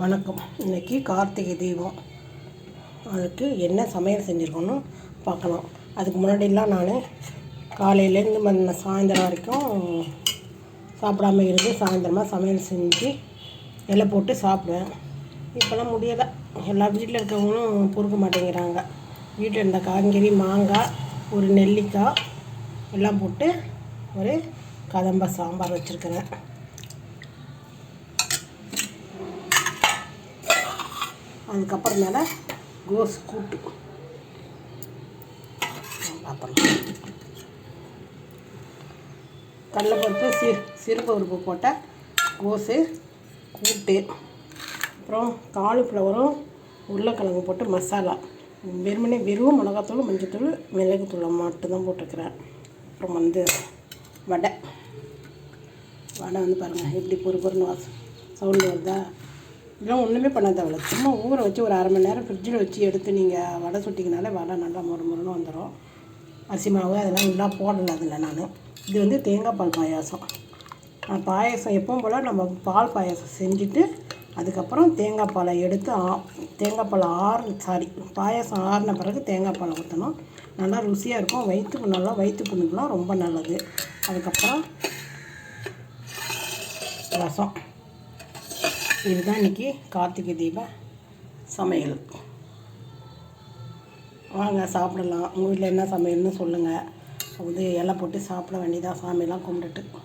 வணக்கம். இன்னைக்கு கார்த்திகை தீபம். அதுக்கு என்ன சமையல் செஞ்சுருக்கோன்னு பார்க்கலாம். அதுக்கு முன்னாடிலாம் நான் காலையிலேருந்து மதிய சாயந்தரம் வரைக்கும் சாப்பிடாம இருந்து சாயந்தரமாக சமையல் செஞ்சு இலை போட்டு சாப்பிடுவேன். இப்போலாம் முடியலை. எல்லா வீட்டில் இருக்கவங்களும் பொறுக்க மாட்டேங்கிறாங்க. வீட்டில் இருந்த காய்கறி மாங்காய் ஒரு நெல்லிக்காய் எல்லாம் போட்டு ஒரு கதம்ப சாம்பார் வச்சுருக்கிறேன். அதுக்கப்புறமேல கோஸ் கூட்டு. பார்ப்போம் கடலைப்பருப்பு சி சிறுபருப்பு போட்ட கோஸு கூட்டு. அப்புறம் காலிஃப்ளவரும் உருளைக்கிழங்கு போட்டு மசாலா. வெறுமனே வெறும் மிளகாத்தூள் மஞ்சத்தூள் மிளகுத்தூள் மட்டும்தான் போட்டிருக்கிறேன். அப்புறம் வந்து வடை. வடை வந்து பாருங்கள் எப்படி பொறு வாசம் சவுண்டு வருதா? இதெல்லாம் ஒன்றுமே பண்ண தேவையில்ல சும்மா ஊற வச்சு ஒரு அரை மணி நேரம் ஃப்ரிட்ஜில் வச்சு எடுத்து நீங்கள் வடை சுட்டிங்கனாலே வடை நல்லா முறு முறுன்னு வந்துடும் அரிசி மாவு அதெல்லாம் நல்லா போடலை அதில் நான். இது வந்து தேங்காய் பால் பாயாசம். நான் பாயாசம் எப்பவும் போல் நம்ம பால் பாயாசம் செஞ்சுட்டு அதுக்கப்புறம் தேங்காய் பாலை எடுத்து ஆ தேங்காய் பால் ஆறு சாரி பாயாசம் ஆறின பிறகு தேங்காய் பாலை ஊற்றணும் நல்லா ருசியாக இருக்கும். வயிற்றுக்கு நல்லா வயிற்று புண்ணுக்கெலாம் ரொம்ப நல்லது. அதுக்கப்புறம் ரசம். இதுதான் இன்றைக்கி கார்த்திகை தீப சமையல். வாங்க சாப்பிடலாம். உங்கள் வீட்டில் என்ன சமையல்னு சொல்லுங்கள் வந்து இலை போட்டு சாப்பிட வேண்டியதாக சாமியெல்லாம் கும்பிட்டுட்டு.